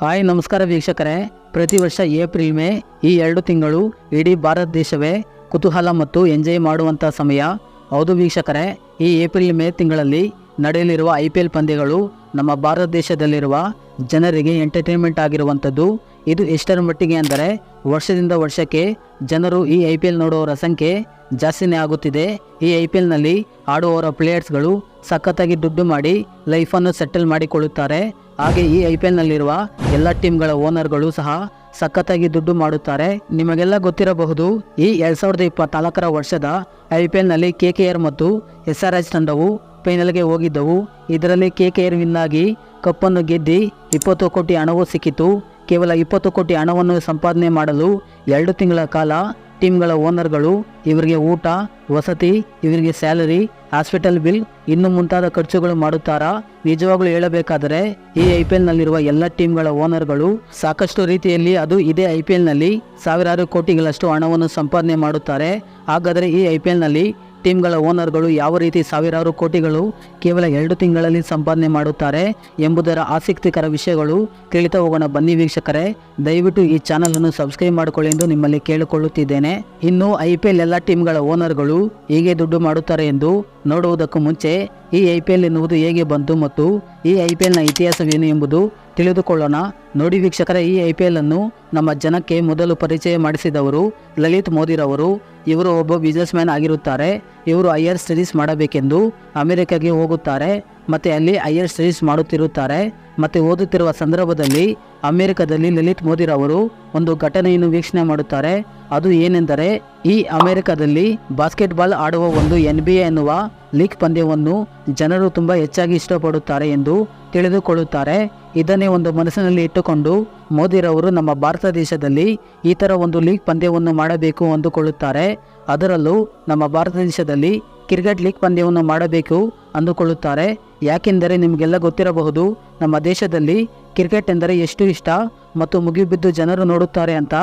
Hi, ನಮಸ್ಕಾರ ವೀಕ್ಷಕರೇ. ಪ್ರತಿ ವರ್ಷ ಏಪ್ರಿಲ್ ಮೇ, ಈ ಎರಡು ತಿಂಗಳು ಇಡೀ ಭಾರತ ದೇಶವೇ ಕುತೂಹಲ ಮತ್ತು ಎಂಜಾಯ್ ಮಾಡುವಂಥ ಸಮಯ. ಹೌದು ವೀಕ್ಷಕರೇ, ಈ ಏಪ್ರಿಲ್ ಮೇ ತಿಂಗಳಲ್ಲಿ ನಡೆಯಲಿರುವ ಐ ಪಿ ಎಲ್ ಪಂದ್ಯಗಳು ನಮ್ಮ ಭಾರತ ದೇಶದಲ್ಲಿರುವ ಜನರಿಗೆ ಎಂಟರ್ಟೈನ್ಮೆಂಟ್ ಆಗಿರುವಂಥದ್ದು. ಇದು ಎಷ್ಟರ ಮಟ್ಟಿಗೆ ಅಂದರೆ, ವರ್ಷದಿಂದ ವರ್ಷಕ್ಕೆ ಜನರು ಈ ಐ ಪಿ ಎಲ್ ನೋಡುವವರ ಸಂಖ್ಯೆ ಜಾಸ್ತಿನೇ ಆಗುತ್ತಿದೆ. ಈ ಐ ಪಿ ಎಲ್ನಲ್ಲಿ ಆಡುವವರ ಪ್ಲೇಯರ್ಸ್ಗಳು ಸಖತ್ತಾಗಿ ದುಡ್ಡು ಮಾಡಿ ಲೈಫನ್ನು ಸೆಟಲ್ ಮಾಡಿಕೊಳ್ಳುತ್ತಾರೆ. ಹಾಗೆ ಈ ಐ ಪಿ ಎಲ್ನಲ್ಲಿರುವ ಎಲ್ಲ ಟೀಮ್ಗಳ ಓನರ್ಗಳು ಸಹ ಸಖತ್ತಾಗಿ ದುಡ್ಡು ಮಾಡುತ್ತಾರೆ. ನಿಮಗೆಲ್ಲ ಗೊತ್ತಿರಬಹುದು, ಈ ಎರಡ್ ಸಾವಿರದ ಇಪ್ಪತ್ನಾಲ್ಕರ ವರ್ಷದ ಐ ಪಿ ಎಲ್ನಲ್ಲಿ ಕೆ ಕೆ ಆರ್ ಮತ್ತು ಎಸ್ ಆರ್ ಎಚ್ ತಂಡವು ಫೈನಲ್ಗೆ ಹೋಗಿದ್ದವು. ಇದರಲ್ಲಿ ಕೆ ಕೆ ಆರ್ ವಿನ್ ಕಪ್ಪನ್ನು ಗೆದ್ದಿ ಇಪ್ಪತ್ತು ಕೋಟಿ ಹಣವೂ ಸಿಕ್ಕಿತು. ಕೇವಲ ಇಪ್ಪತ್ತು ಕೋಟಿ ಹಣವನ್ನು ಸಂಪಾದನೆ ಮಾಡಲು ಎರಡು ತಿಂಗಳ ಕಾಲ ಟೀಮ್ಗಳ ಓನರ್ಗಳು, ಇವರಿಗೆ ಊಟ, ವಸತಿ, ಇವರಿಗೆ ಸ್ಯಾಲರಿ, ಹಾಸ್ಪಿಟಲ್ ಬಿಲ್, ಇನ್ನು ಮುಂತಾದ ಖರ್ಚುಗಳು ಮಾಡುತ್ತಾರಾ? ನಿಜವಾಗ್ಲೂ ಹೇಳಬೇಕಾದರೆ, ಈ ಐ ಪಿ ಎಲ್ನಲ್ಲಿರುವ ಎಲ್ಲ ಟೀಮ್ಗಳ ಓನರ್ಗಳು ಸಾಕಷ್ಟು ರೀತಿಯಲ್ಲಿ ಅದು ಇದೇ ಐ ಪಿ ಎಲ್ನಲ್ಲಿ ಸಾವಿರಾರು ಕೋಟಿಗಳಷ್ಟು ಹಣವನ್ನು ಸಂಪಾದನೆ ಮಾಡುತ್ತಾರೆ. ಹಾಗಾದರೆ ಈ ಐ ಪಿ ಎಲ್ನಲ್ಲಿ ಟೀಮ್ಗಳ ಓನರ್ಗಳು ಯಾವ ರೀತಿ ಸಾವಿರಾರು ಕೋಟಿಗಳು ಕೇವಲ ಎರಡು ತಿಂಗಳಲ್ಲಿ ಸಂಪಾದನೆ ಮಾಡುತ್ತಾರೆ ಎಂಬುದರ ಆಸಕ್ತಿಕರ ವಿಷಯಗಳು ತಿಳಿತ ಹೋಗೋಣ. ಬನ್ನಿ ವೀಕ್ಷಕರೇ, ದಯವಿಟ್ಟು ಈ ಚಾನಲನ್ನು ಸಬ್ಸ್ಕ್ರೈಬ್ ಮಾಡಿಕೊಳ್ಳಿ ಎಂದು ನಿಮ್ಮಲ್ಲಿ ಕೇಳಿಕೊಳ್ಳುತ್ತಿದ್ದೇನೆ. ಇನ್ನು ಐ ಪಿ ಎಲ್ ಎಲ್ಲ ಟೀಮ್ಗಳ ಓನರ್ಗಳು ಹೇಗೆ ದುಡ್ಡು ಮಾಡುತ್ತಾರೆ ಎಂದು ನೋಡುವುದಕ್ಕೂ ಮುಂಚೆ ಈ ಐ ಪಿ ಎಲ್ ಎನ್ನುವುದು ಹೇಗೆ ಬಂತು ಮತ್ತು ಈ ಐ ಪಿ ಎಲ್ನ ಇತಿಹಾಸವೇನು ಎಂಬುದು ತಿಳಿದುಕೊಳ್ಳೋಣ. ನೋಡಿ ವೀಕ್ಷಕರ, ಈ ಐ ಪಿ ಎಲ್ ಅನ್ನು ನಮ್ಮ ಜನಕ್ಕೆ ಮೊದಲು ಪರಿಚಯ ಮಾಡಿಸಿದವರು ಲಲಿತ್ ಮೋದಿರವರು. ಇವರು ಒಬ್ಬ ಬಿಸ್ನೆಸ್ ಮ್ಯಾನ್ ಆಗಿರುತ್ತಾರೆ. ಇವರು ಹೈಯರ್ ಸ್ಟಡೀಸ್ ಮಾಡಬೇಕೆಂದು ಅಮೆರಿಕಾಗೆ ಹೋಗುತ್ತಾರೆ. ಮತ್ತೆ ಅಲ್ಲಿ ಹೈಯರ್ ಸ್ಟಡೀಸ್ ಮಾಡುತ್ತಿರುತ್ತಾರೆ. ಮತ್ತೆ ಓದುತ್ತಿರುವ ಸಂದರ್ಭದಲ್ಲಿ ಅಮೆರಿಕದಲ್ಲಿ ಲಲಿತ್ ಮೋದಿರವರು ಒಂದು ಘಟನೆಯನ್ನು ವೀಕ್ಷಣೆ ಮಾಡುತ್ತಾರೆ. ಅದು ಏನೆಂದರೆ, ಈ ಅಮೆರಿಕದಲ್ಲಿ ಬಾಸ್ಕೆಟ್ಬಾಲ್ ಆಡುವ ಒಂದು ಎನ್ ಬಿ ಎ ಎನ್ನುವ ಲೀಗ್ ಪಂದ್ಯವನ್ನು ಜನರು ತುಂಬ ಹೆಚ್ಚಾಗಿ ಇಷ್ಟಪಡುತ್ತಾರೆ ಎಂದು ತಿಳಿದುಕೊಳ್ಳುತ್ತಾರೆ. ಇದನ್ನೇ ಒಂದು ಮನಸ್ಸಿನಲ್ಲಿ ಇಟ್ಟುಕೊಂಡು ಮೋದಿರವರು ನಮ್ಮ ಭಾರತ ದೇಶದಲ್ಲಿ ಈ ಥರ ಒಂದು ಲೀಗ್ ಪಂದ್ಯವನ್ನು ಮಾಡಬೇಕು ಅಂದುಕೊಳ್ಳುತ್ತಾರೆ. ಅದರಲ್ಲೂ ನಮ್ಮ ಭಾರತ ದೇಶದಲ್ಲಿ ಕ್ರಿಕೆಟ್ ಲೀಗ್ ಪಂದ್ಯವನ್ನು ಮಾಡಬೇಕು ಅಂದುಕೊಳ್ಳುತ್ತಾರೆ. ಯಾಕೆಂದರೆ ನಿಮಗೆಲ್ಲ ಗೊತ್ತಿರಬಹುದು, ನಮ್ಮ ದೇಶದಲ್ಲಿ ಕ್ರಿಕೆಟ್ ಎಂದರೆ ಎಷ್ಟು ಇಷ್ಟ ಮತ್ತು ಮುಗಿಬಿದ್ದು ಜನರು ನೋಡುತ್ತಾರೆ ಅಂತ.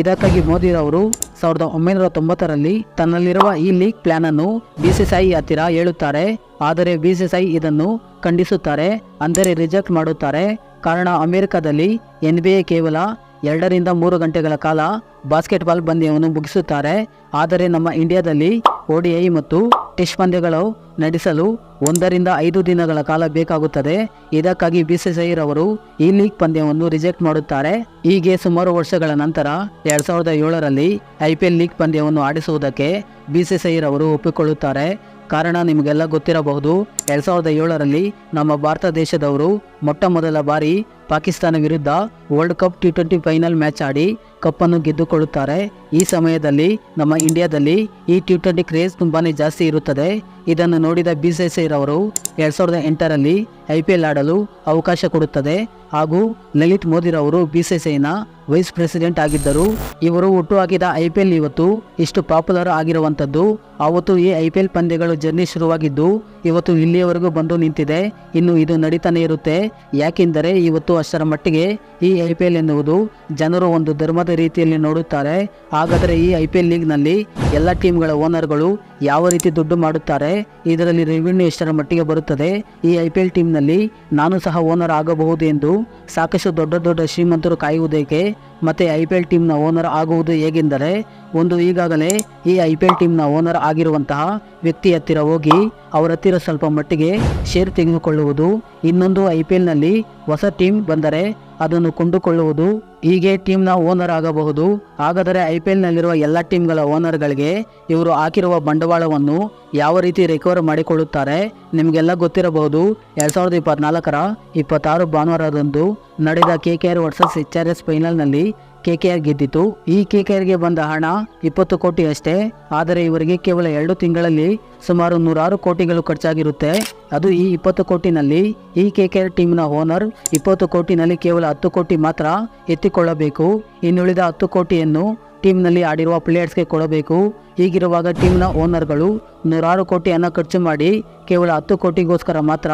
ಇದಕ್ಕಾಗಿ ಮೋದಿರವರು ಸಾವಿರದ ಒಂಬೈನೂರ ತೊಂಬತ್ತರಲ್ಲಿ ತನ್ನಲ್ಲಿರುವ ಈ ಲೀಗ್ ಪ್ಲಾನ್ ಅನ್ನು ಬಿಸಿಸಿಐ ಹತ್ತಿರ ಹೇಳುತ್ತಾರೆ. ಆದರೆ ಬಿಸಿಸಿಐ ಇದನ್ನು ಖಂಡಿಸುತ್ತಾರೆ, ಅಂದರೆ ರಿಜೆಕ್ಟ್ ಮಾಡುತ್ತಾರೆ. ಕಾರಣ ಅಮೆರಿಕದಲ್ಲಿ ಎನ್ ಬಿ ಎ ಕೇವಲ ಎರಡರಿಂದ ಮೂರು ಗಂಟೆಗಳ ಕಾಲ ಬಾಸ್ಕೆಟ್ಬಾಲ್ ಪಂದ್ಯವನ್ನು ಮುಗಿಸುತ್ತಾರೆ. ಆದರೆ ನಮ್ಮ ಇಂಡಿಯಾದಲ್ಲಿ ಓಡಿಐ ಮತ್ತು ಟೆಸ್ಟ್ ಪಂದ್ಯಗಳು ನಡೆಸಲು ಒಂದರಿಂದ ಐದು ದಿನಗಳ ಕಾಲ ಬೇಕಾಗುತ್ತದೆ. ಇದಕ್ಕಾಗಿ ಬಿಸಿಸಿಐ ರವರು ಈ ಲೀಗ್ ಪಂದ್ಯವನ್ನು ರಿಜೆಕ್ಟ್ ಮಾಡುತ್ತಾರೆ. ಹೀಗೆ ಸುಮಾರು ವರ್ಷಗಳ ನಂತರ ಎರಡ್ ಸಾವಿರದ ಏಳರಲ್ಲಿ ಐ ಲೀಗ್ ಪಂದ್ಯವನ್ನು ಆಡಿಸುವುದಕ್ಕೆ ಬಿಸಿಸಿಐ ರವರು ಒಪ್ಪಿಕೊಳ್ಳುತ್ತಾರೆ. ಕಾರಣ ನಿಮಗೆಲ್ಲ ಗೊತ್ತಿರಬಹುದು, ಎರಡ್ ಸಾವಿರದ ಏಳರಲ್ಲಿ ನಮ್ಮ ಭಾರತ ದೇಶದವರು ಮೊಟ್ಟ ಮೊದಲ ಬಾರಿ ಪಾಕಿಸ್ತಾನ ವಿರುದ್ಧ world cup T twenty final match ಆಡಿ ಕಪ್ಪನ್ನು ಗೆದ್ದುಕೊಳ್ಳುತ್ತಾರೆ. ಈ ಸಮಯದಲ್ಲಿ ನಮ್ಮ ಇಂಡಿಯಾದಲ್ಲಿ ಈ ಟಿ ಟ್ವೆಂಟಿ ಕ್ರೇಜ್ ತುಂಬಾ ಜಾಸ್ತಿ ಇರುತ್ತದೆ. ಇದನ್ನು ನೋಡಿದ ಬಿ ಸಿ ಸಿ ರವರು ಎರಡ್ ಸಾವಿರದ ಎಂಟರಲ್ಲಿ ಐ ಪಿ ಎಲ್ ಆಡಲು ಅವಕಾಶ ಕೊಡುತ್ತದೆ. ಹಾಗೂ ಲಲಿತ್ ಮೋದಿರವರು ಬಿ ಸಿ ಸಿನ ವೈಸ್ ಪ್ರೆಸಿಡೆಂಟ್ ಆಗಿದ್ದರು. ಇವರು ಹುಟ್ಟುಹಾಕಿದ ಐ ಪಿ ಎಲ್ ಇವತ್ತು ಇಷ್ಟು ಪಾಪ್ಯುಲರ್ ಆಗಿರುವಂಥದ್ದು. ಆವತ್ತು ಈ ಐ ಪಿ ಎಲ್ ಪಂದ್ಯಗಳು ಜರ್ನಿ ಶುರುವಾಗಿದ್ದು, ಇವತ್ತು ಇಲ್ಲಿಯವರೆಗೂ ಬಂದು ನಿಂತಿದೆ. ಇನ್ನು ಇದು ನಡೀತಾನೆ ಇರುತ್ತೆ. ಯಾಕೆಂದರೆ ಇವತ್ತು ಅಷ್ಟರ ಮಟ್ಟಿಗೆ ಈ ಐ ಪಿ ಎಲ್ ಎನ್ನುವುದು ಜನರು ಒಂದು ಧರ್ಮದ ರೀತಿಯಲ್ಲಿ ನೋಡುತ್ತಾರೆ. ಹಾಗಾದರೆ ಈ ಐ ಪಿ ಎಲ್ ಲೀಗ್ನಲ್ಲಿ ಎಲ್ಲ ಟೀಮ್ಗಳ ಓನರ್ಗಳು ಯಾವ ರೀತಿ ದುಡ್ಡು ಮಾಡುತ್ತಾರೆ, ಇದರಲ್ಲಿ ರೆವಿನ್ಯೂ ಎಷ್ಟರ ಮಟ್ಟಿಗೆ ಬರುತ್ತದೆ, ಈ ಐ ಪಿ ಎಲ್ ಟೀಮ್ನಲ್ಲಿ ನಾನು ಸಹ ಓನರ್ ಆಗಬಹುದು ಎಂದು ಸಾಕಷ್ಟು ದೊಡ್ಡ ದೊಡ್ಡ ಶ್ರೀಮಂತರು ಕಾಯುವುದೇಕೆ, ಮತ್ತೆ ಐ ಪಿ ಎಲ್ ಟೀಮ್ನ ಓನರ್ ಆಗುವುದು ಹೇಗೆಂದರೆ, ಒಂದು ಈಗಾಗಲೇ ಈ ಐ ಪಿ ಎಲ್ ಟೀಮ್ನ ಓನರ್ ಆಗಿರುವಂತಹ ವ್ಯಕ್ತಿ ಹತ್ತಿರ ಹೋಗಿ ಅವರ ಹತ್ತಿರ ಸ್ವಲ್ಪ ಮಟ್ಟಿಗೆ ಶೇರ್ ತೆಗೆದುಕೊಳ್ಳುವುದು ಇನ್ನೊಂದು ಐ ಪಿ ಎಲ್ನಲ್ಲಿ ಹೊಸ ಟೀಮ್ ಬಂದರೆ ಅದನ್ನು ಕೊಂಡುಕೊಳ್ಳುವುದು ಹೀಗೆ ಟೀಮ್ನ ಓನರ್ ಆಗಬಹುದು. ಹಾಗಾದರೆ ಐ ಪಿ ಎಲ್ನಲ್ಲಿರುವ ಎಲ್ಲ ಟೀಮ್ಗಳ ಓನರ್ಗಳಿಗೆ ಇವರು ಹಾಕಿರುವ ಬಂಡವಾಳವನ್ನು ಯಾವ ರೀತಿ ರಿಕವರ್ ಮಾಡಿಕೊಳ್ಳುತ್ತಾರೆ ನಿಮಗೆಲ್ಲ ಗೊತ್ತಿರಬಹುದು. ಎರಡು ಸಾವಿರದ ಇಪ್ಪತ್ನಾಲ್ಕರ ಇಪ್ಪತ್ತಾರು ಭಾನುವಾರದಂದು ನಡೆದ K K R versus H R S ಫೈನಲ್ನಲ್ಲಿ ಕೆ ಕೆ ಆರ್ ಈ ಕೆ ಕೆ ಆರ್ಗೆ ಬಂದ ಹಣ ಇಪ್ಪತ್ತು ಕೋಟಿ ಅಷ್ಟೇ. ಆದರೆ ಇವರಿಗೆ ಕೇವಲ ಎರಡು ತಿಂಗಳಲ್ಲಿ ಸುಮಾರು ನೂರಾರು ಕೋಟಿಗಳು ಖರ್ಚಾಗಿರುತ್ತೆ. ಅದು ಈ ಇಪ್ಪತ್ತು ಕೋಟಿನಲ್ಲಿ ಈ ಕೆ ಕೆ ಆರ್ ಟೀಮ್ನ ಓನರ್ ಇಪ್ಪತ್ತು ಕೋಟಿನಲ್ಲಿ ಕೇವಲ ಹತ್ತು ಕೋಟಿ ಮಾತ್ರ ಎತ್ತಿಕೊಳ್ಳಬೇಕು. ಇನ್ನುಳಿದ ಹತ್ತು ಕೋಟಿಯನ್ನು ಟೀಮ್ನಲ್ಲಿ ಆಡಿರುವ ಪ್ಲೇಯರ್ಸ್ಗೆ ಕೊಡಬೇಕು. ಹೀಗಿರುವಾಗ ಟೀಮ್ನ ಓನರ್ಗಳು ನೂರಾರು ಕೋಟಿ ಹಣ ಖರ್ಚು ಮಾಡಿ ಕೇವಲ ಹತ್ತು ಕೋಟಿಗೋಸ್ಕರ ಮಾತ್ರ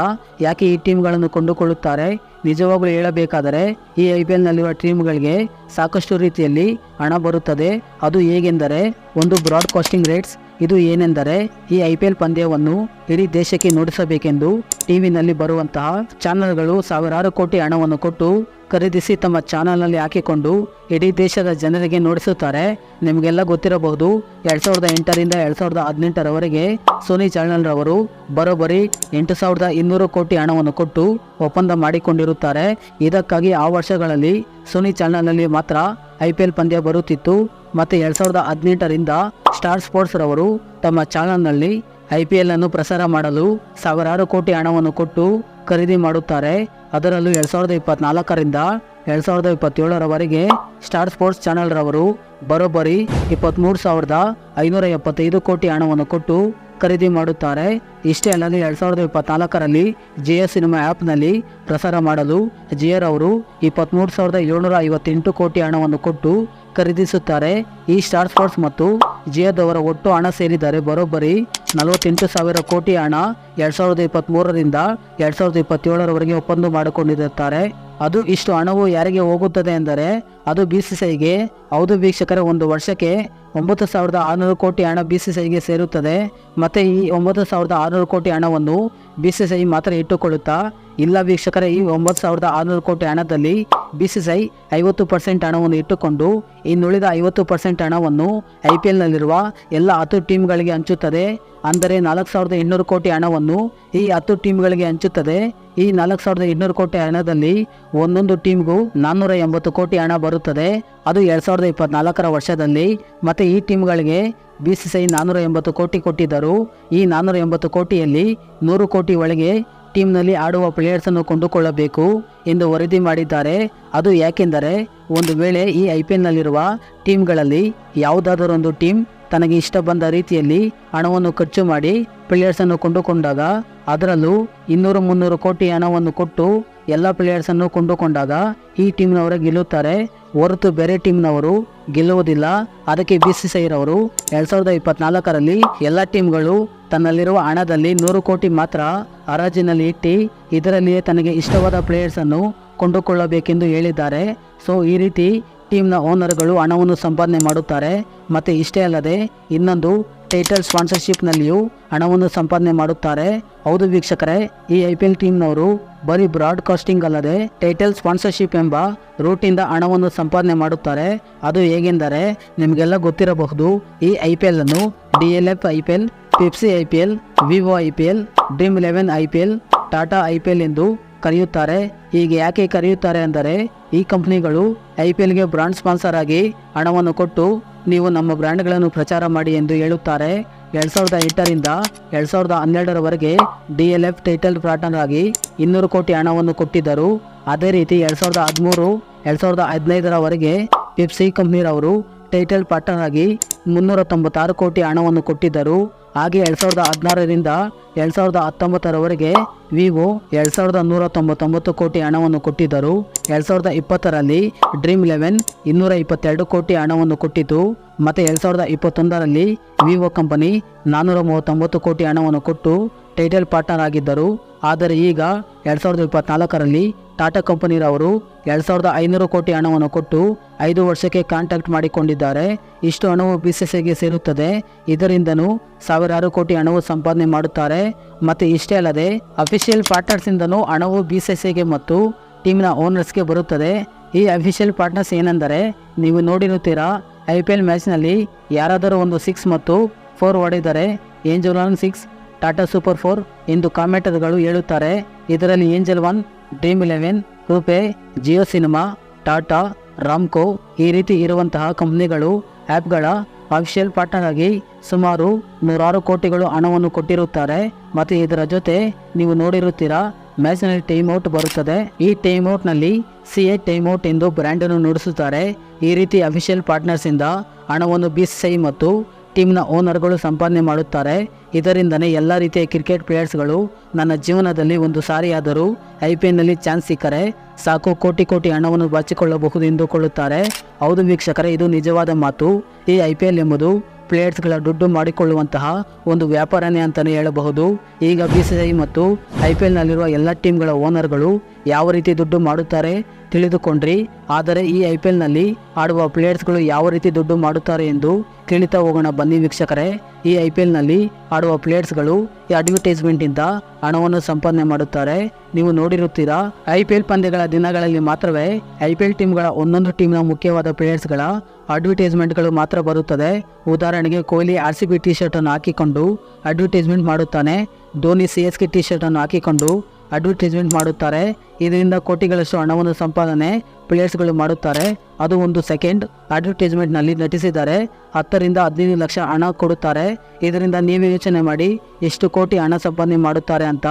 ಯಾಕೆ ಈ ಟೀಮ್ಗಳನ್ನು ಕೊಂಡುಕೊಳ್ಳುತ್ತಾರೆ? ನಿಜವಾಗ್ಲೂ ಹೇಳಬೇಕಾದರೆ ಈ ಐ ಪಿ ಎಲ್ನಲ್ಲಿರುವ ಟೀಮ್ಗಳಿಗೆ ಸಾಕಷ್ಟು ರೀತಿಯಲ್ಲಿ ಹಣ ಬರುತ್ತದೆ. ಅದು ಹೇಗೆಂದರೆ ಒಂದು ಬ್ರಾಡ್ಕಾಸ್ಟಿಂಗ್ ರೇಟ್ಸ್ ಇದು ಏನೆಂದರೆ ಈ ಐ ಪಿ ಎಲ್ ಪಂದ್ಯವನ್ನು ಇಡೀ ದೇಶಕ್ಕೆ ನೋಡಿಸಬೇಕೆಂದು ಟಿವಿನಲ್ಲಿ ಬರುವಂತಹ ಚಾನೆಲ್ಗಳು ಸಾವಿರಾರು ಕೋಟಿ ಹಣವನ್ನು ಕೊಟ್ಟು ಖರೀದಿಸಿ ತಮ್ಮ ಚಾನಲ್ನಲ್ಲಿ ಹಾಕಿಕೊಂಡು ಇಡೀ ದೇಶದ ಜನರಿಗೆ ನೋಡಿಸುತ್ತಾರೆ. ನಿಮಗೆಲ್ಲ ಗೊತ್ತಿರಬಹುದು, ಎರಡು ಸಾವಿರದ ಎಂಟರಿಂದ ಎರಡು ಸಾವಿರದ ಹದಿನೆಂಟರವರೆಗೆ ಸೋನಿ ಚಾನೆಲ್ ರವರು ಬರೋಬ್ಬರಿ ಎಂಟು ಸಾವಿರದ ಇನ್ನೂರು ಕೋಟಿ ಹಣವನ್ನು ಕೊಟ್ಟು ಒಪ್ಪಂದ ಮಾಡಿಕೊಂಡಿರುತ್ತಾರೆ. ಇದಕ್ಕಾಗಿ ಆ ವರ್ಷಗಳಲ್ಲಿ ಸೋನಿ ಚಾನೆಲ್ನಲ್ಲಿ ಮಾತ್ರ ಐ ಪಂದ್ಯ ಬರುತ್ತಿತ್ತು. ಮತ್ತು ಎರಡು ಸಾವಿರದ ಹದಿನೆಂಟರಿಂದ ಸ್ಟಾರ್ ಸ್ಪೋರ್ಟ್ಸ್ ರವರು ತಮ್ಮ ಚಾನಲ್ನಲ್ಲಿ ಐ ಪಿ ಎಲ್ ಅನ್ನು ಪ್ರಸಾರ ಮಾಡಲು ಸಾವಿರಾರು ಕೋಟಿ ಹಣವನ್ನು ಕೊಟ್ಟು ಖರೀದಿ ಮಾಡುತ್ತಾರೆ. ಅದರಲ್ಲೂ ಎರಡು ಸಾವಿರದ ಇಪ್ಪತ್ನಾಲ್ಕರಿಂದ ಎರಡು ಸಾವಿರದ ಇಪ್ಪತ್ತೇಳರವರೆಗೆ ಸ್ಟಾರ್ ಸ್ಪೋರ್ಟ್ಸ್ ಚಾನೆಲ್ ರವರು ಬರೋಬ್ಬರಿ ಇಪ್ಪತ್ತ್ಮೂರು ಸಾವಿರದ ಐನೂರ ಎಪ್ಪತ್ತೈದು ಕೋಟಿ ಹಣವನ್ನು ಕೊಟ್ಟು ಖರೀದಿ ಮಾಡುತ್ತಾರೆ. ಇಷ್ಟೇ ಅಲ್ಲದೆ ಎರಡು ಸಾವಿರದ ಇಪ್ಪತ್ನಾಲ್ಕರಲ್ಲಿ ಜಿಯೋ ಸಿನಿಮಾ ಆ್ಯಪ್ನಲ್ಲಿ ಪ್ರಸಾರ ಮಾಡಲು ಜಿಯರ್ ಅವರು ಇಪ್ಪತ್ತ್ಮೂರು ಸಾವಿರದ ಏಳ್ನೂರ ಐವತ್ತೆಂಟು ಕೋಟಿ ಹಣವನ್ನು ಕೊಟ್ಟು ಖರೀದಿಸುತ್ತಾರೆ. ಈ ಸ್ಟಾರ್ ಸ್ಪೋರ್ಟ್ಸ್ ಮತ್ತು ಜಿಯೋದವರ ಒಟ್ಟು ಹಣ ಸೇರಿದರೆ ಬರೋಬ್ಬರಿ ನಲವತ್ತೆಂಟು ಸಾವಿರ ಕೋಟಿ ಹಣ ಎರಡು ಸಾವಿರದ ಇಪ್ಪತ್ತ್ಮೂರರಿಂದ ಎರಡು ಸಾವಿರದ ಇಪ್ಪತ್ತೇಳರವರೆಗೆ ಒಪ್ಪಂದ ಮಾಡಿಕೊಂಡಿರುತ್ತಾರೆ. ಅದು ಇಷ್ಟು ಹಣವು ಯಾರಿಗೆ ಹೋಗುತ್ತದೆ ಎಂದರೆ ಅದು ಬಿ ಸಿ ಸಿಐಗೆ ಹೌದು ವೀಕ್ಷಕರ, ಒಂದು ವರ್ಷಕ್ಕೆ ಒಂಬತ್ತು ಸಾವಿರದ ಆರುನೂರು ಕೋಟಿ ಹಣ ಬಿ ಸಿ ಸಿಐಗೆ ಸೇರುತ್ತದೆ. ಮತ್ತು ಈ ಒಂಬತ್ತು ಸಾವಿರದ ಆರುನೂರು ಕೋಟಿ ಹಣವನ್ನು ಬಿ ಸಿ ಸಿಐ ಮಾತ್ರ ಇಟ್ಟುಕೊಳ್ಳುತ್ತಾ? ಇಲ್ಲ ವೀಕ್ಷಕರೇ, ಈ ಒಂಬತ್ತು ಸಾವಿರದ ಆರುನೂರು ಕೋಟಿ ಹಣದಲ್ಲಿ ಬಿ ಸಿ ಸಿಐ ಐವತ್ತು ಪರ್ಸೆಂಟ್ ಹಣವನ್ನು ಇಟ್ಟುಕೊಂಡು ಇನ್ನುಳಿದ ಐವತ್ತು ಪರ್ಸೆಂಟ್ ಹಣವನ್ನು ಐ ಪಿ ಎಲ್ನಲ್ಲಿರುವ ಎಲ್ಲ ಹತ್ತು ಟೀಮ್ಗಳಿಗೆ ಹಂಚುತ್ತದೆ. ಅಂದರೆ ನಾಲ್ಕು ಸಾವಿರದ ಇನ್ನೂರು ಕೋಟಿ ಹಣವನ್ನು ಈ ಹತ್ತು ಟೀಮ್ಗಳಿಗೆ ಹಂಚುತ್ತದೆ. ಈ ನಾಲ್ಕು ಸಾವಿರದ ಇನ್ನೂರು ಕೋಟಿ ಹಣದಲ್ಲಿ ಒಂದೊಂದು ಟೀಮ್ಗೂ ನಾನ್ನೂರ ಎಂಬತ್ತು ಕೋಟಿ ಹಣ ಬರುತ್ತದೆ. ಅದು ಎರಡು ಸಾವಿರದ ಇಪ್ಪತ್ನಾಲ್ಕರ ವರ್ಷದಲ್ಲಿ. ಮತ್ತು ಈ ಟೀಮ್ಗಳಿಗೆ ಬಿ ಸಿ ಸಿ ಐ ನಾನ್ನೂರ ಎಂಬತ್ತು ಕೋಟಿ ಕೊಟ್ಟಿದ್ದರು. ಈ ನಾನ್ನೂರ ಎಂಬತ್ತು ಕೋಟಿಯಲ್ಲಿ ನೂರು ಕೋಟಿ ಒಳಗೆ ಟೀಮ್ನಲ್ಲಿ ಆಡುವ ಪ್ಲೇಯರ್ಸನ್ನು ಕೊಂಡುಕೊಳ್ಳಬೇಕು ಎಂದು ವರದಿ ಮಾಡಿದ್ದಾರೆ. ಅದು ಯಾಕೆಂದರೆ ಒಂದು ವೇಳೆ ಈ ಐ ಪಿ ಎಲ್ನಲ್ಲಿರುವ ಟೀಮ್ಗಳಲ್ಲಿ ಯಾವುದಾದರೊಂದು ಟೀಮ್ ತನಗೆ ಇಷ್ಟ ಬಂದ ರೀತಿಯಲ್ಲಿ ಹಣವನ್ನು ಖರ್ಚು ಮಾಡಿ ಪ್ಲೇಯರ್ಸನ್ನು ಕೊಂಡುಕೊಂಡಾಗ, ಅದರಲ್ಲೂ ಇನ್ನೂರು ಮುನ್ನೂರು ಕೋಟಿ ಹಣವನ್ನು ಕೊಟ್ಟು ಎಲ್ಲ ಪ್ಲೇಯರ್ಸನ್ನು ಕೊಂಡುಕೊಂಡಾಗ, ಈ ಟೀಮ್ನವರೇ ಗೆಲ್ಲುತ್ತಾರೆ. ಹೊರತು ಬೇರೆ ಟೀಮ್ನವರು ಗೆಲ್ಲುವುದಿಲ್ಲ. ಅದಕ್ಕೆ ಬಿ ಸಿ ರವರು ಎರಡ್ ಸಾವಿರದ ಇಪ್ಪತ್ನಾಲ್ಕರಲ್ಲಿ ಎಲ್ಲ ಟೀಮ್ಗಳು ತನ್ನಲ್ಲಿರುವ ಹಣದಲ್ಲಿ ನೂರು ಕೋಟಿ ಮಾತ್ರ ಹರಾಜಿನಲ್ಲಿ ಇಟ್ಟು, ಇದರಲ್ಲಿಯೇ ತನಗೆ ಇಷ್ಟವಾದ ಪ್ಲೇಯರ್ಸನ್ನು ಕೊಂಡುಕೊಳ್ಳಬೇಕೆಂದು ಹೇಳಿದ್ದಾರೆ. ಸೊ, ಈ ರೀತಿ ಟೀಮ್ನ ಓನರ್ಗಳು ಹಣವನ್ನು ಸಂಪಾದನೆ ಮಾಡುತ್ತಾರೆ. ಮತ್ತು ಇಷ್ಟೇ ಅಲ್ಲದೆ, ಇನ್ನೊಂದು ಟೈಟಲ್ ಸ್ಪಾನ್ಸರ್ಶಿಪ್ನಲ್ಲಿಯೂ ಹಣವನ್ನು ಸಂಪಾದನೆ ಮಾಡುತ್ತಾರೆ. ಹೌದು ವೀಕ್ಷಕರೇ, ಈ ಐ ಪಿ ಎಲ್ ಟೀಮ್ನವರು ಬರೀ ಬ್ರಾಡ್ಕಾಸ್ಟಿಂಗ್ ಅಲ್ಲದೆ ಟೈಟಲ್ ಸ್ಪಾನ್ಸರ್ಶಿಪ್ ಎಂಬ ರೂಟಿಂದ ಹಣವನ್ನು ಸಂಪಾದನೆ ಮಾಡುತ್ತಾರೆ. ಅದು ಹೇಗೆಂದರೆ, ನಿಮಗೆಲ್ಲ ಗೊತ್ತಿರಬಹುದು, ಈ ಐ ಪಿ ಎಲ್ ಅನ್ನು D L F I P L, Pepsi I P L, Vivo I P L, Dream Eleven I P L, Tata I P L ಎಂದು ಕರೆಯುತ್ತಾರೆ. ಹೀಗೆ ಯಾಕೆ ಕರೆಯುತ್ತಾರೆ ಅಂದರೆ, ಈ ಕಂಪ್ನಿಗಳು ಐ ಪಿ ಎಲ್ಗೆ ಬ್ರಾಂಡ್ ಸ್ಪಾನ್ಸರ್ ಆಗಿ ಹಣವನ್ನು ಕೊಟ್ಟು ನೀವು ನಮ್ಮ ಬ್ರ್ಯಾಂಡ್ಗಳನ್ನು ಪ್ರಚಾರ ಮಾಡಿ ಎಂದು ಹೇಳುತ್ತಾರೆ. ಎರಡು ಸಾವಿರದ ಎಂಟರಿಂದ ಎರಡು ಸಾವಿರದ ಹನ್ನೆರಡರವರೆಗೆ D L F title partner ಆಗಿ ಇನ್ನೂರು ಕೋಟಿ ಹಣವನ್ನು ಕೊಟ್ಟಿದ್ದರು. ಅದೇ ರೀತಿ ಎರಡು ಸಾವಿರದ ಹದಿಮೂರು, ಎರಡು ಸಾವಿರದ ಹದಿನೈದರವರೆಗೆ ಪಿಪ್ಸಿ ಕಂಪ್ನಿರವರು ಟೈಟಲ್ ಪಾರ್ಟ್ನರ್ ಆಗಿ ಮುನ್ನೂರ ತೊಂಬತ್ತಾರು ಕೋಟಿ ಹಣವನ್ನು ಕೊಟ್ಟಿದ್ದರು. ಹಾಗೆ ಎರಡು ಸಾವಿರದ ಹದಿನಾರರಿಂದ ಎರಡು ಸಾವಿರದ ಹತ್ತೊಂಬತ್ತರವರೆಗೆ ವಿವೊ ಎರಡು ಸಾವಿರದ ನೂರ ತೊಂಬತ್ತೊಂಬತ್ತು ಕೋಟಿ ಹಣವನ್ನು ಕೊಟ್ಟಿದ್ದರು. ಎರಡು ಸಾವಿರದ ಇಪ್ಪತ್ತರಲ್ಲಿ ಡ್ರೀಮ್ ಇಲೆವೆನ್ ಇನ್ನೂರ ಇಪ್ಪತ್ತೆರಡು ಕೋಟಿ ಹಣವನ್ನು ಕೊಟ್ಟಿತು. ಮತ್ತು ಎರಡು ಸಾವಿರದ ಇಪ್ಪತ್ತೊಂದರಲ್ಲಿ ವಿವೊ ಕಂಪನಿ ನಾನ್ನೂರ ಮೂವತ್ತೊಂಬತ್ತು ಕೋಟಿ ಹಣವನ್ನು ಕೊಟ್ಟು ಟೈಟಲ್ ಪಾರ್ಟ್ನರ್ ಆಗಿದ್ದರು. ಆದರೆ ಈಗ ಎರಡು ಸಾವಿರದ ಇಪ್ಪತ್ನಾಲ್ಕರಲ್ಲಿ ಟಾಟಾ ಕಂಪನಿರವರು ಎರಡು ಸಾವಿರದ ಐನೂರು ಕೋಟಿ ಹಣವನ್ನು ಕೊಟ್ಟು ಐದು ವರ್ಷಕ್ಕೆ ಕಾಂಟ್ಯಾಕ್ಟ್ ಮಾಡಿಕೊಂಡಿದ್ದಾರೆ. ಇಷ್ಟು ಹಣವು ಬಿ ಸಿ ಸಿಗೆ ಸೇರುತ್ತದೆ. ಇದರಿಂದನೂ ಸಾವಿರಾರು ಕೋಟಿ ಹಣವು ಸಂಪಾದನೆ ಮಾಡುತ್ತಾರೆ. ಮತ್ತು ಇಷ್ಟೇ ಅಲ್ಲದೆ, ಅಫಿಷಿಯಲ್ ಪಾರ್ಟ್ನರ್ಸಿಂದನೂ ಹಣವು ಬಿ ಸಿ ಸಿಗೆ ಮತ್ತು ಟೀಮ್ನ ಓನರ್ಸ್ಗೆ ಬರುತ್ತದೆ. ಈ ಅಫಿಷಿಯಲ್ ಪಾರ್ಟ್ನರ್ಸ್ ಏನೆಂದರೆ, ನೀವು ನೋಡಿರುತ್ತೀರಾ, ಐ ಪಿ ಎಲ್ ಮ್ಯಾಚ್ನಲ್ಲಿ ಯಾರಾದರೂ ಒಂದು ಸಿಕ್ಸ್ ಮತ್ತು four ಹೊಡೆದರೆ one six Tata super four ಎಂದು ಕಾಮೆಂಟರ್ಗಳು ಹೇಳುತ್ತಾರೆ. ಇದರಲ್ಲಿ Angel One, Dream Eleven, RuPay, Jio Cinema, Tata, Ramco ಈ ರೀತಿ ಇರುವಂತಹ ಕಂಪ್ನಿಗಳು ಆ್ಯಪ್ಗಳ ಅಫಿಷಿಯಲ್ ಪಾರ್ಟ್ನರ್ ಆಗಿ ಸುಮಾರು ನೂರಾರು ಕೋಟಿಗಳು ಹಣವನ್ನು ಕೊಟ್ಟಿರುತ್ತಾರೆ. ಮತ್ತು ಇದರ ಜೊತೆ ನೀವು ನೋಡಿರುತ್ತೀರಾ, ಮ್ಯಾಚ್ನಲ್ಲಿ ಟೈಮ್ ಔಟ್ ಬರುತ್ತದೆ. ಈ ಟೈಮ್ ಔಟ್ನಲ್ಲಿ ಸಿ ಎ ಟೈಮ್ ಔಟ್ ಎಂದು ಬ್ರ್ಯಾಂಡನ್ನು ನುಡಿಸುತ್ತಾರೆ. ಈ ರೀತಿ ಅಫಿಷಿಯಲ್ ಪಾರ್ಟ್ನರ್ಸಿಂದ ಹಣವನ್ನು ಬಿ ಸಿ ಮತ್ತು ಟೀಮ್ನ ಓನರ್ಗಳು ಸಂಪಾದನೆ ಮಾಡುತ್ತಾರೆ. ಇದರಿಂದನೇ ಎಲ್ಲ ರೀತಿಯ ಕ್ರಿಕೆಟ್ ಪ್ಲೇಯರ್ಸ್ಗಳು ನನ್ನ ಜೀವನದಲ್ಲಿ ಒಂದು ಸಾರಿಯಾದರೂ ಐ ಪಿ ಎಲ್ನಲ್ಲಿ ಚಾನ್ಸ್ ಸಿಕ್ಕರೆ ಸಾಕು ಕೋಟಿ ಕೋಟಿ ಹಣವನ್ನು ಬಾಚಿಕೊಳ್ಳಬಹುದು ಎಂದುಕೊಳ್ಳುತ್ತಾರೆ. ಹೌದು ವೀಕ್ಷಕರೇ, ಇದು ನಿಜವಾದ ಮಾತು. ಈ ಐ ಪಿ ಎಲ್ ಎಂಬುದು ಪ್ಲೇಯರ್ಸ್ಗಳ ದುಡ್ಡು ಮಾಡಿಕೊಳ್ಳುವಂತಹ ಒಂದು ವ್ಯಾಪಾರನೇ ಅಂತಲೇ ಹೇಳಬಹುದು. ಈಗ ಬಿ ಸಿ ಐ ಮತ್ತು ಐ ಪಿ ಎಲ್ನಲ್ಲಿರುವ ಎಲ್ಲ ಟೀಮ್ಗಳ ಓನರ್ಗಳು ಯಾವ ರೀತಿ ದುಡ್ಡು ಮಾಡುತ್ತಾರೆ ತಿಳಿದುಕೊಂಡ್ರಿ. ಆದರೆ ಈ ಐ ಪಿ ಎಲ್ನಲ್ಲಿ ಆಡುವ ಪ್ಲೇಯರ್ಸ್ಗಳು ಯಾವ ರೀತಿ ದುಡ್ಡು ಮಾಡುತ್ತಾರೆ ಎಂದು ತಿಳಿತಾ ಹೋಗೋಣ ಬನ್ನಿ ವೀಕ್ಷಕರೇ. ಈ ಐ ಪಿ ಎಲ್ನಲ್ಲಿ ಆಡುವ ಪ್ಲೇಯರ್ಸ್ಗಳು ಈ ಅಡ್ವರ್ಟೈಸ್ಮೆಂಟಿಂದ ಹಣವನ್ನು ಸಂಪಾದನೆ ಮಾಡುತ್ತಾರೆ. ನೀವು ನೋಡಿರುತ್ತೀರಾ, ಐ ಪಿ ಎಲ್ ಪಂದ್ಯಗಳ ದಿನಗಳಲ್ಲಿ ಮಾತ್ರವೇ ಐ ಪಿ ಎಲ್ ಟೀಮ್ಗಳ ಒಂದೊಂದು ಟೀಮ್ನ ಮುಖ್ಯವಾದ ಪ್ಲೇಯರ್ಸ್ಗಳ ಅಡ್ವರ್ಟೈಸ್ಮೆಂಟ್ಗಳು ಮಾತ್ರ ಬರುತ್ತದೆ. ಉದಾಹರಣೆಗೆ Kohli R C B T shirt ಅನ್ನು ಹಾಕಿಕೊಂಡು ಅಡ್ವರ್ಟೈಸ್ಮೆಂಟ್ ಮಾಡುತ್ತಾನೆ. Dhoni C S K T shirt ಅನ್ನು ಹಾಕಿಕೊಂಡು ಅಡ್ವರ್ಟೈಸ್ಮೆಂಟ್ ಮಾಡುತ್ತಾರೆ. ಇದರಿಂದ ಕೋಟಿಗಳಷ್ಟು ಹಣವನ್ನು ಸಂಪಾದನೆ ಪ್ಲೇಯರ್ಸ್ಗಳು ಮಾಡುತ್ತಾರೆ. ಅದು ಒಂದು ಸೆಕೆಂಡ್ ಅಡ್ವರ್ಟೈಸ್ಮೆಂಟ್ನಲ್ಲಿ ನಟಿಸಿದ್ದಾರೆ. ಹತ್ತರಿಂದ ಹದಿನೈದು ಲಕ್ಷ ಹಣ ಕೊಡುತ್ತಾರೆ. ಇದರಿಂದ ನೀವೇ ಯೋಚನೆ ಮಾಡಿ ಎಷ್ಟು ಕೋಟಿ ಹಣ ಸಂಪಾದನೆ ಮಾಡುತ್ತಾರೆ ಅಂತ.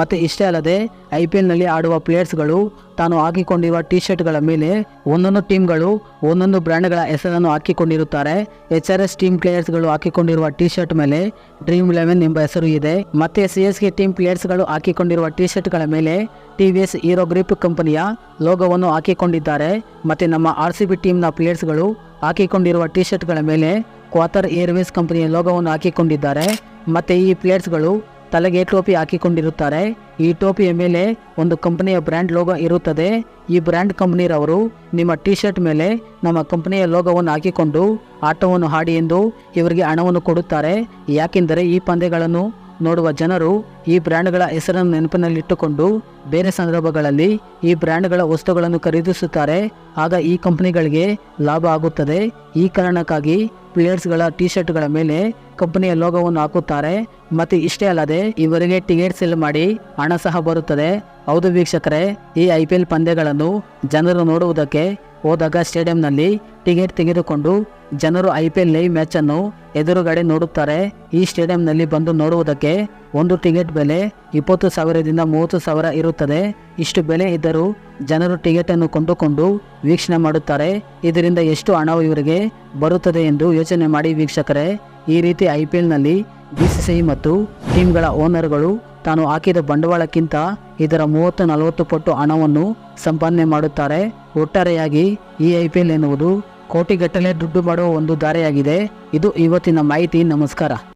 ಮತ್ತೆ ಇಷ್ಟೇ ಅಲ್ಲದೆ ಐ ಪಿ ಎಲ್ನಲ್ಲಿ ಆಡುವ ಪ್ಲೇಯರ್ಸ್ಗಳು ತಾನು ಹಾಕಿಕೊಂಡಿರುವ ಟಿ ಶರ್ಟ್ಗಳ ಮೇಲೆ ಒಂದೊಂದು ಟೀಮ್ಗಳು ಒಂದೊಂದು ಬ್ರ್ಯಾಂಡ್ಗಳ ಹೆಸರನ್ನು ಹಾಕಿಕೊಂಡಿರುತ್ತಾರೆ. ಎಚ್ ಆರ್ ಎಸ್ ಟೀಮ್ ಪ್ಲೇಯರ್ಸ್ಗಳು ಹಾಕಿಕೊಂಡಿರುವ ಟಿ ಶರ್ಟ್ ಮೇಲೆ ಡ್ರೀಮ್ ಲೆವೆನ್ ಎಂಬ ಹೆಸರು ಇದೆ. ಮತ್ತೆ ಸಿ ಎಸ್ ಕೆ ಟೀಮ್ ಪ್ಲೇಯರ್ಸ್ಗಳು ಹಾಕಿಕೊಂಡಿರುವ ಟಿ ಶರ್ಟ್ಗಳ ಮೇಲೆ T V S hero grip ಕಂಪನಿಯ ಲೋಗೋವನ್ನು ಹಾಕಿಕೊಂಡಿದ್ದಾರೆ. ಮತ್ತೆ ನಮ್ಮ ಆರ್ ಸಿ ಬಿ ಟೀಮ್ನ ಪ್ಲೇಯರ್ಸ್ಗಳು ಹಾಕಿಕೊಂಡಿರುವ ಟಿ ಶರ್ಟ್ಗಳ ಮೇಲೆ ಕ್ವಾತರ್ ಏರ್ವೇಸ್ ಕಂಪನಿಯ ಲೋಗೋವನ್ನು ಹಾಕಿಕೊಂಡಿದ್ದಾರೆ. ಮತ್ತೆ ಈ ಪ್ಲೇಯರ್ಸ್ಗಳು ತಲೆಗೆ ಟೋಪಿ ಹಾಕಿಕೊಂಡಿರುತ್ತಾರೆ. ಈ ಟೋಪಿಯ ಮೇಲೆ ಒಂದು ಕಂಪನಿಯ ಬ್ರ್ಯಾಂಡ್ ಲೋಗೋ ಇರುತ್ತದೆ. ಈ ಬ್ರ್ಯಾಂಡ್ ಕಂಪನಿರವರು ನಿಮ್ಮ ಟಿ ಶರ್ಟ್ ಮೇಲೆ ನಮ್ಮ ಕಂಪನಿಯ ಲೋಗೋವನ್ನು ಹಾಕಿಕೊಂಡು ಆಟವನ್ನು ಹಾಡಿ ಎಂದು ಇವರಿಗೆ ಹಣವನ್ನು ಕೊಡುತ್ತಾರೆ. ಯಾಕೆಂದರೆ ಈ ಪಂದ್ಯಗಳನ್ನು ನೋಡುವ ಜನರು ಈ ಬ್ರ್ಯಾಂಡ್ಗಳ ಹೆಸರನ್ನು ನೆನಪಿನಲ್ಲಿಟ್ಟುಕೊಂಡು ಬೇರೆ ಸಂದರ್ಭಗಳಲ್ಲಿ ಈ ಬ್ರ್ಯಾಂಡ್ಗಳ ವಸ್ತುಗಳನ್ನು ಖರೀದಿಸುತ್ತಾರೆ. ಆಗ ಈ ಕಂಪನಿಗಳಿಗೆ ಲಾಭ ಆಗುತ್ತದೆ. ಈ ಕಾರಣಕ್ಕಾಗಿ ಪ್ಲೇಯರ್ಸ್ಗಳ ಟಿ ಶರ್ಟ್ಗಳ ಮೇಲೆ ಕಂಪನಿಯ ಲೋಗೋವನ್ನು ಹಾಕುತ್ತಾರೆ. ಮತ್ತು ಇಷ್ಟೇ ಅಲ್ಲದೆ ಇವರಿಗೆ ಟಿಕೆಟ್ ಸೆಲ್ ಮಾಡಿ ಹಣ ಸಹ ಬರುತ್ತದೆ. ಹೌದು ವೀಕ್ಷಕರೇ, ಈ ಐ ಪಂದ್ಯಗಳನ್ನು ಜನರು ನೋಡುವುದಕ್ಕೆ ಹೋದಾಗ ಸ್ಟೇಡಿಯಂನಲ್ಲಿ ಟಿಕೆಟ್ ತೆಗೆದುಕೊಂಡು ಜನರು ಐ ಪಿ ಎಲ್ ಲೈವ್ ಮ್ಯಾಚನ್ನು ಎದುರುಗಡೆ ನೋಡುತ್ತಾರೆ. ಈ ಸ್ಟೇಡಿಯಂನಲ್ಲಿ ಬಂದು ನೋಡುವುದಕ್ಕೆ ಒಂದು ಟಿಕೆಟ್ ಬೆಲೆ ಇಪ್ಪತ್ತು ಸಾವಿರದಿಂದ ಮೂವತ್ತು ಸಾವಿರ ಇರುತ್ತದೆ. ಇಷ್ಟು ಬೆಲೆ ಇದ್ದರೂ ಜನರು ಟಿಕೆಟನ್ನು ಕೊಂಡುಕೊಂಡು ವೀಕ್ಷಣೆ ಮಾಡುತ್ತಾರೆ. ಇದರಿಂದ ಎಷ್ಟು ಹಣ ಇವರಿಗೆ ಬರುತ್ತದೆ ಎಂದು ಯೋಚನೆ ಮಾಡಿ ವೀಕ್ಷಕರೇ, ಈ ರೀತಿ ಐ ಪಿ ಎಲ್ನಲ್ಲಿ ಬಿ ಸಿ ಸಿ ಮತ್ತು ಟೀಮ್ಗಳ ಓನರ್ಗಳು ತಾನು ಹಾಕಿದ ಬಂಡವಾಳಕ್ಕಿಂತ ಇದರ ಮೂವತ್ತು ನಲವತ್ತು ಪಟ್ಟು ಹಣವನ್ನು ಸಂಪಾದನೆ ಮಾಡುತ್ತಾರೆ. ಒಟ್ಟಾರೆಯಾಗಿ ಈ ಐ ಪಿ ಎಲ್ ಎನ್ನುವುದು ಕೋಟಿಗಟ್ಟಲೆ ದುಡ್ಡು ಮಾಡುವ ಒಂದು ದಾರಿಯಾಗಿದೆ. ಇದು ಇವತ್ತಿನ ಮಾಹಿತಿ. ನಮಸ್ಕಾರ.